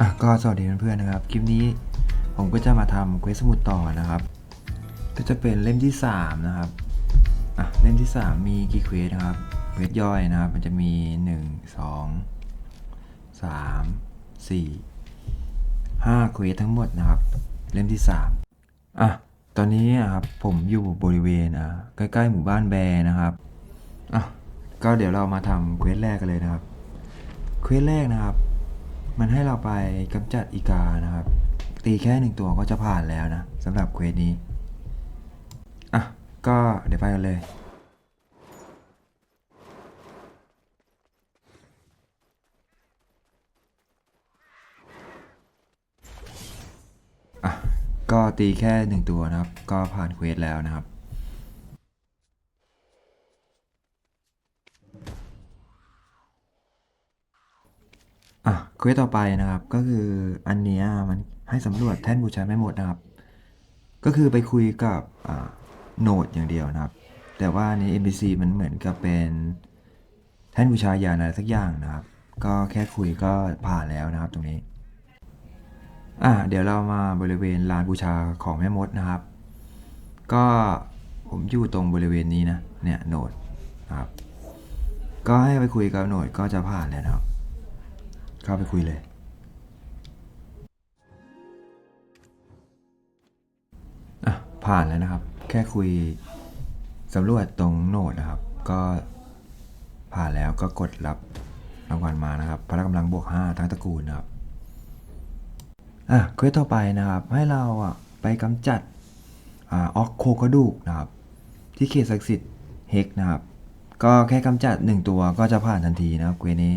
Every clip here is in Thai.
อะก็สวัสดีเพื่อนๆนะครับ คลิปนี้ผมก็จะมาทำเควสสมุดต่อนะครับ ก็จะเป็นเล่มที่ 3 นะครับอะเล่มที่ 3 มีกี่เควสนะครับเควสย่อยนะครับ มันจะมี 1 2 3 4 5เควสทั้งหมดนะครับ เล่มที่ 3อะตอนนี้อะครับผมอยู่บริเวณอะใกล้ๆหมู่บ้านแบร์นะครับอะก็เดี๋ยวเรามาทำเควสแรกกันเลยนะครับเควสแรกนะครับ มันให้เราไปกำจัดอีกานะครับ ตีแค่หนึ่งตัวก็จะผ่านแล้วนะสำหรับเควสนี้ อะ ก็เดี๋ยวไปกันเลยอะก็ตีแค่หนึ่งตัวนะครับ ก็ผ่านเควสแล้วนะครับ เควสต่อไปนะครับ ก็คืออันนี้มันให้สำรวจแท่นบูชาแม่หมดนะครับ ก็คือไปคุยกับโนดอย่างเดียวนะครับ แต่ว่าใน NPC มันเหมือนกับเป็นแท่นบูชาญาณอะไรสักอย่างนะครับ ก็แค่คุยก็ผ่านแล้วนะครับตรงนี้อะเดี๋ยวเรามาบริเวณลานบูชาของแม่มดนะครับ ก็ผมอยู่ตรงบริเวณนี้นะเนี่ยโนดนะครับ ก็ให้ไปคุยกับโนดก็จะผ่านแล้วนะครับ เข้าไปคุยเลย อะ ผ่านแล้วนะครับ แค่คุยสำรวจตรงโนดนะครับ ก็ผ่านแล้วก็กดรับรางวัลมานะครับพละกำลังบวก 5 ทั้งตระกูลนะครับ อะเควสต่อไปนะครับ ให้เราอะไปกำจัดอ่าออกโคกระดูกนะครับ ที่เขตศักดิ์สิทธิ์เฮกนะครับ ก็แค่กำจัด 1 ตัวก็จะผ่านทันทีนะครับเควสนี้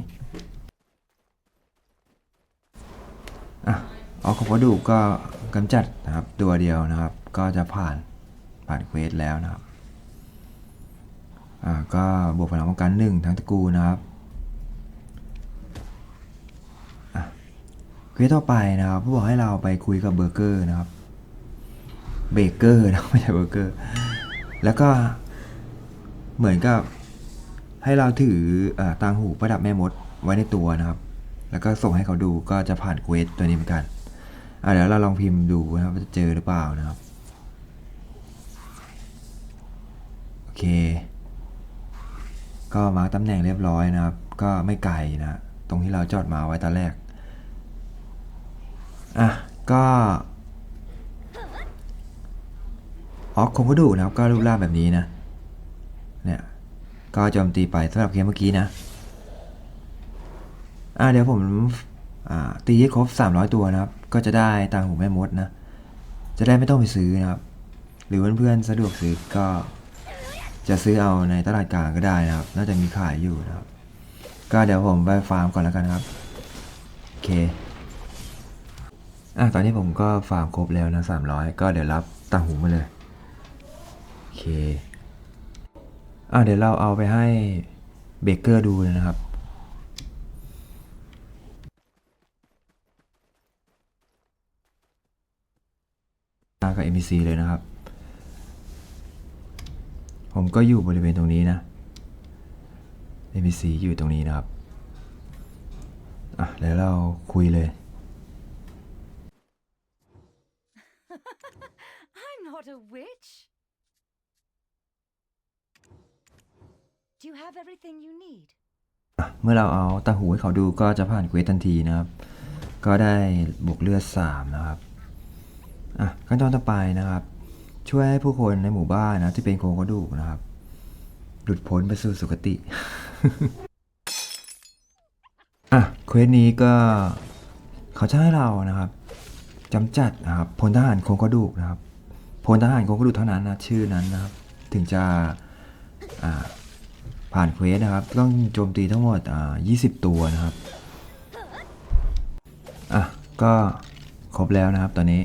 อะออกของกระดูกก็กำจัดนะครับตัวเดียวนะครับ ก็จะผ่านผ่านเควสแล้วนะครับอ่าก็บวกพลังป้องกันหนึ่งทั้งตระกูลนะครับเควสต่อไปนะครับผู้บอกให้เราไปคุยกับเบอร์เกอร์นะครับเบเกอร์นะไม่ใช่เบอร์เกอร์แล้วก็เหมือนกับให้เราถืออาต่างหูประดับแม่มดไว้ในตัวนะครับ แล้วก็ส่งให้เขาดูก็จะผ่านเควสตัวนี้เหมือนกันอะเดี๋ยวเราลองพิมพ์ดูนะครับว่าจะเจอหรือเปล่านะครับโอเค ก็มาร์คตำแหน่งเรียบร้อยนะครับ ก็ไม่ไกลนะตรงที่เราจอดมาไว้ตอนแรกอะก็ออกคงก็ดูนะครับก็รูปร่างแบบนี้นะเนี่ยก็โจมตีไปสำหรับเกมเมื่อกี้นะ อ่าเดี๋ยวผมตีให้ครบ 300 ตัวนะครับ ก็จะได้ตังหูแม่มดนะ จะได้ไม่ต้องไปซื้อนะครับ หรือเพื่อนๆสะดวกซื้อก็จะซื้อเอาในตลาดกลางก็ได้นะครับ น่าจะมีขายอยู่นะครับ ก็เดี๋ยวผมไปฟาร์มก่อนแล้วกันครับ โอเค อะตอนนี้ผมก็ฟาร์มครบแล้วนะ300 ก็เดี๋ยวรับตังหูมาเลย โอเค อะเดี๋ยวเราเอาไปให้เบเกอร์ดูเลยนะครับ กับ NPC เลยนะครับ ผมก็อยู่บริเวณตรงนี้นะ NPC อยู่ตรงนี้นะครับ อะ แล้วเราคุยเลย I'm not a witch. Do you have everything you need? อะเมื่อเราเอาตาหูให้เขาดูก็จะผ่านเควสทันทีนะครับ ก็ได้บวกเลือด3นะครับ อะขั้นตอนต่อไปนะครับ ช่วยให้ผู้คนในหมู่บ้านนะที่เป็นโครงกระดูกนะครับ หลุดพ้นไปสู่สุคติอะเควสนี้ก็เขาจะให้เรานะครับจำจัดนะครับพลทหารโครงกระดูกนะครับพลทหารโครงกระดูกเท่านั้นนะชื่อนั้นนะครับ ถึงจะอ่าผ่านเควสนะครับ ต้องโจมตีทั้งหมดอ่า20 ตัวนะครับอะก็ครบแล้วนะครับตอนนี้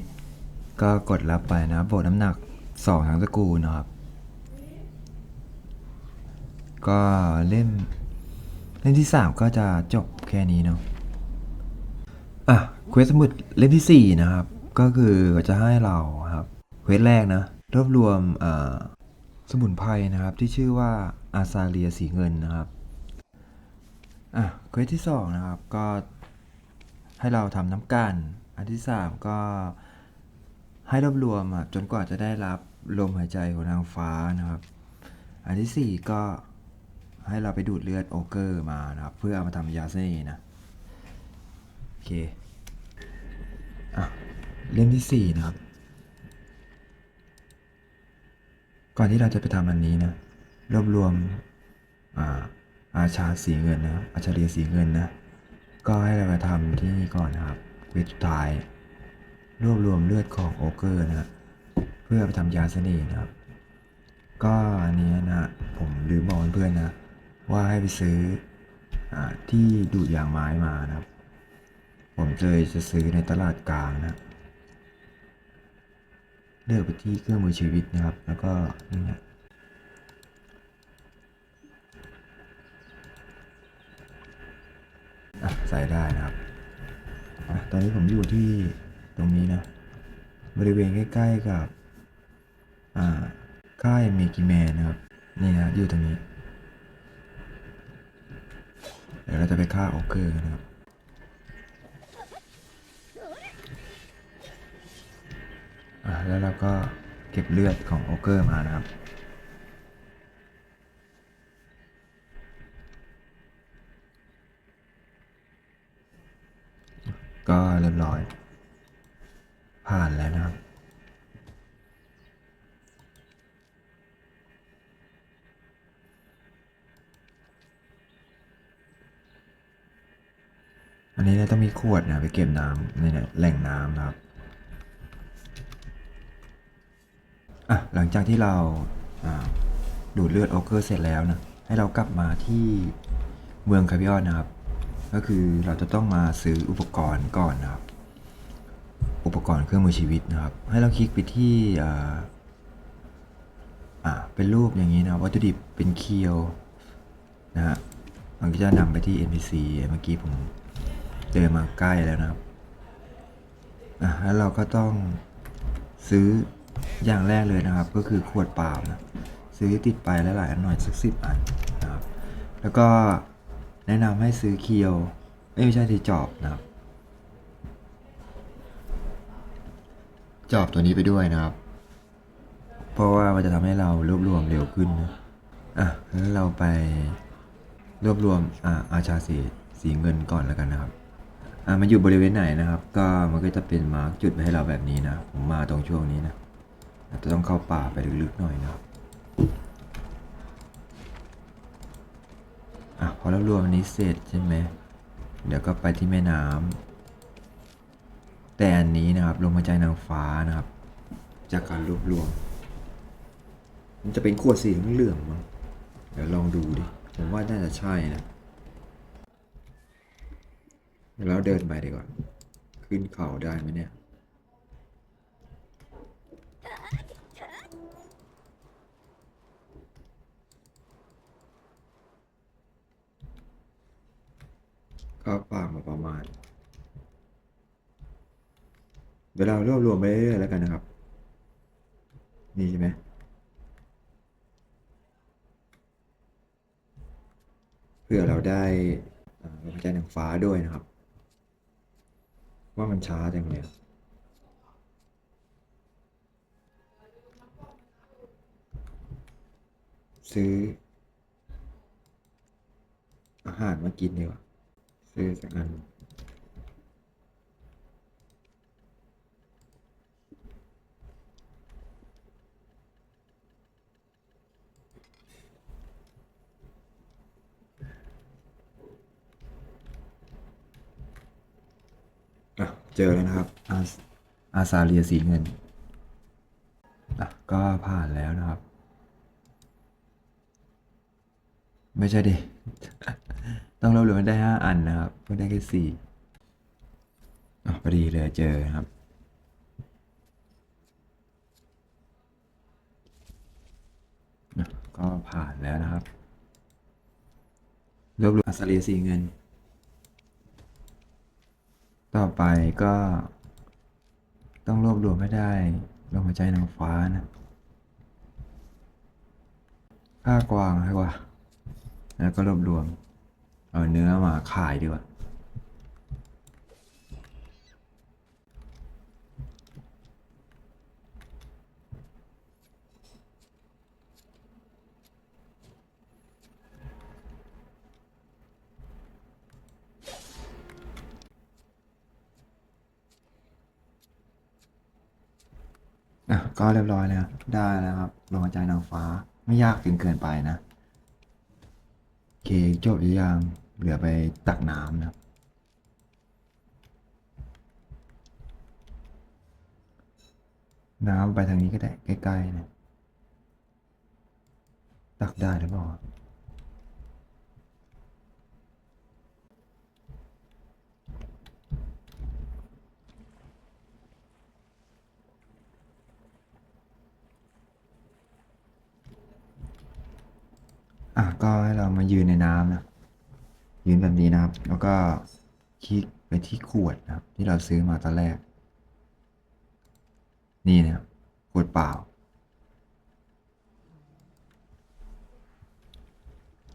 ก็กดรับไปนะบโบวกน้ำหนัก2ทั้งตระกูลนะครับ ก็เล่มเล่มที่3ก็จะจบแค่นี้เนาะอะเควสสมุดเล่มที่4นะครับ ก็คือจะให้เราครับเควสแรกนะรวบรวมอ่าสมุนไพรนะครับที่ชื่อว่าอาซาเลียสีเงินนะครับอะเควสที่สองนะครับก็ให้ให้เราทำน้ำกัน อันที่สามก็ ให้รวบรวมอะจนกว่าจะได้รับลมหายใจของนางฟ้านะครับ อันที่สี่ก็ให้เราไปดูดเลือดโอเกอร์มานะครับ เพื่อเอามาทำยาเสน่ห์นะโอเคอะเล่มที่สี่นะครับ ก่อนที่เราจะไปทำอันนี้นะรวบรวมอ่าอาชาสีเงินนะอาชาเรียสีเงินนะ ก็ให้เรามาทำที่นี่ก่อนนะครับเวทสุดท้าย รวบรวมเลือดของโอเกอร์นะเพื่อไปทำยาเสน่ห์นะครับ ก็อันนี้นะผมลืมบอกเพื่อนนะว่าให้ไปซื้ออที่ดูดยางไม้มานะครับ ผมเลยจะซื้อในตลาดกลางนะเลือกไปที่เครื่องมือชีวิตนะครับ แล้วก็นี่นะใส่ได้นะครับอตอนนี้ผมอยู่ที่ ตรงนี้นะ บริเวณใกล้ๆกับอ่าค่ายเมกิแมนนะครับ นี่นะอยู่ตรงนี้ เดี๋ยวเราจะไปฆ่าโอเกอร์นะครับแล้วเราก็เก็บเลือดของโอเกอร์มานะครับ ก็เรียบร้อย ผ่านแล้วนะครับ อันนี้เราต้องมีขวดนะไปเก็บน้ำในเนี่ยแหล่งน้ำนะครับอะหลังจากที่เราาดูดเลือดโอเกอร์เสร็จแล้วนะให้เรากลับมาที่เมืองคาบิออนนะครับ ก็คือเราจะต้องมาซื้ออุปกรณ์ก่อนนะครับ ปกรณ์เครื่องมือชีวิตนะครับ ให้เราคลิกไปที่อ่าอ่าเป็นรูปอย่างนี้นะวัตถุดิบเป็นเคียวนะฮะมันก็จะนำไปที่ NPC เมื่อกี้ผมเดินมาใกล้แล้วนะครับอะแล้วเราก็ต้องซื้ออย่างแรกเลยนะครับ ก็คือขวดเปล่านะซื้อติดไปลหลายๆอันหน่อยสักสิบอันนะครับ แล้วก็แนะนำให้ซื้อเคียวไม่ใช่ที่จอบนะครับ จอบตัวนี้ไปด้วยนะครับ เพราะว่ามันจะทำให้เรารวบรวมเร็วขึ้นนะอะแล้วเราไปรวบรวมอ่าอาชาสีสีเงินก่อนแล้วกันนะครับอ่ามันอยู่บริเวณไหนนะครับ ก็มันก็จะเป็นมาร์กจุดไว้ให้เราแบบนี้นะ ผมมาตรงช่วงนี้นะอาจจะต้องเข้าป่าไปลึกๆหน่อยนะครับอะพอรวบรวมอันนี้เสร็จใช่ไหมเดี๋ยวก็ไปที่แม่น้ำ แต่อันนี้นะครับลมหายใจนางฟ้านะครับ จากการรวบรวม มันจะเป็นขวดสีเหลืองมั้งเดี๋ยวลองดูดิ ผมว่าน่าจะใช่นะเดี๋ยวเราเดินไปดีกว่า ขึ้นเขาได้ไหมเนี่ย ก็ป่ามาประมาณ เดี๋ยวเรารวบรวมไปเรื่อยๆแล้วกันนะครับ นี่ใช่ไหมเพื่อเราได้ลมหายใจนางฟ้าด้วยนะครับ ว่ามันช้าจังเลยซื้อ อาหารมากินดีกว่าซื้อสักอัน อะ เจอแล้วนะครับอาอาซาเรียสีเงินอะก็ผ่านแล้วนะครับ ไม่ใช่ดิ ต้องรวบรวมให้ได้ห้าอันนะครับไม่ได้แค่สี่อะพอดีเลยเจอครับก็ผ่านแล้วนะครับรวบรวมอาซาเรียสีเงิน ต่อไปก็ ต้องรวบรวมให้ได้ลมหายใจนางฟ้านะฆ่ากวางให้กว่า แล้วก็รวบรวม เอาเนื้อมาขายดีกว่า ก็เรียบร้อยแล้วได้แล้วครับลมหายใจนางฟ้าไม่ยากจนเกินไปนะโอเคจบหรือยังเหลือไปตักน้ำนะน้ำไปทางนี้ก็ได้ใกล้ๆนะตักได้หรือเปล่า อะก็ให้เรามายืนในน้ำนะยืนแบบนี้นะครับ แล้วก็คลิกไปที่ขวดนะครับ ที่เราซื้อมาตอนแรก นี่นะครับขวดเปล่า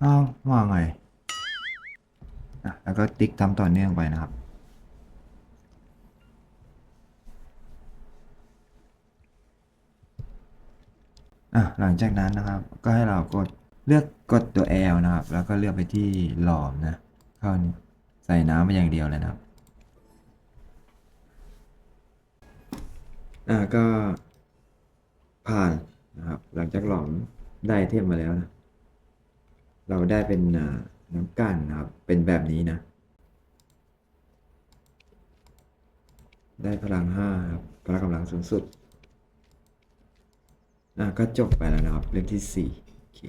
อ้าวว่าไงอะแล้วก็ติ๊กทำต่อเนื่องไปนะครับ อะหลังจากนั้นนะครับ ก็ให้เรากด เลือกกดตัว L นะครับ แล้วก็เลือกไปที่หลอมนะเข้านี่ใส่น้ำไปอย่างเดียวเลยนะครับ อ่าก็ผ่านนะครับ หลังจากหลอมได้เทมมาแล้วนะ เราได้เป็นน้ำกันนะครับ เป็นแบบนี้นะ ได้พลังห้าครับพลังกำลังสูงสุด อะก็จบไปแล้วนะครับ เล่มที่สี่โอเค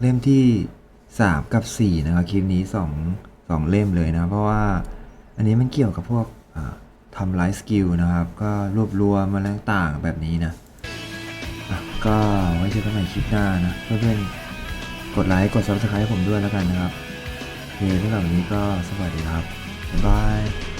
เล่มที่สามกับสี่นะครับคลิปนี้สองสองเล่มเลยนะ เพราะว่าอันนี้มันเกี่ยวกับพวกทำไลฟ์สกิลนะครับ ก็รวบรวมมาแล้วต่างๆแบบนี้นะะก็ไว้เจอกันใหม่คลิปหน้านะ เพื่อนๆ กดไลค์ กด subscribe ให้ผมด้วยแล้วกันนะครับโอเคสำหรับวันนี้ก็สวัสดีครับ บ๊ายบาย